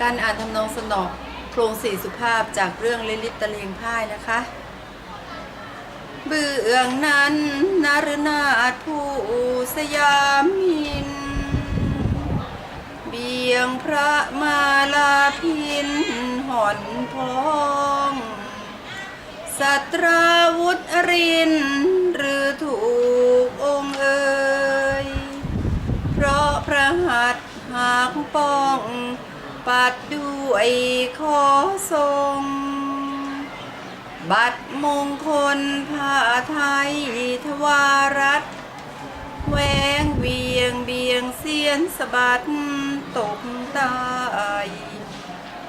การอ่านทำนองสนอโครงสี่สุภาพจากเรื่องลิลิตตะเลงพ่ายนะคะ เบื้องนั้นนารนาถผู้สยามิน เบียงพระมาลาพินหอนพองสัตราวุธรินหรือถูกองเอ่ยเพราะพระหัตถ์หากป้อง ปัดด้วยขอทรงบัตรมงคลผ้าไทยทวารัตแหวงเวียงเบียงเสียนสะบัดตกตาย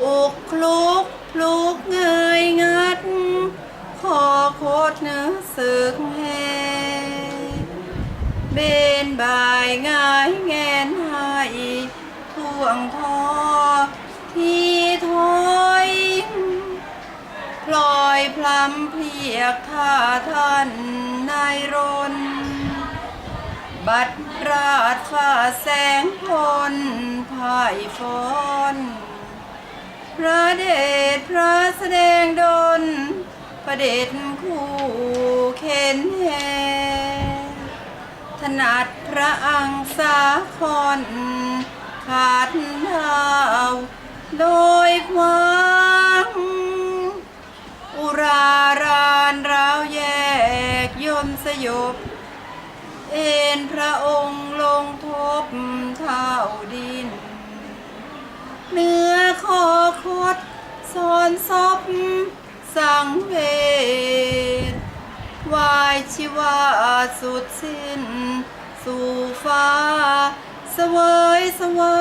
อกคลุกพลุกเงยงัดขอโคตรเนื้อสึกแห่เบนบายง่ายแงนให้ท่วงทอ รียกท่าท่านนายรน บัดราดฟ้าแสงพลพ่ายฟอนพระเดชพระแสดงดนประเด็จคู่เข็นแหถนัดพระอังสาคอนขาดเท้าโดยความอุรา สยบ เอ็นพระองค์ลงทบเท้าดิน เนื้อคอคดสอนซบสังเวชวายชีวาสุดสิ้น สู่ฟ้า เสวยสวา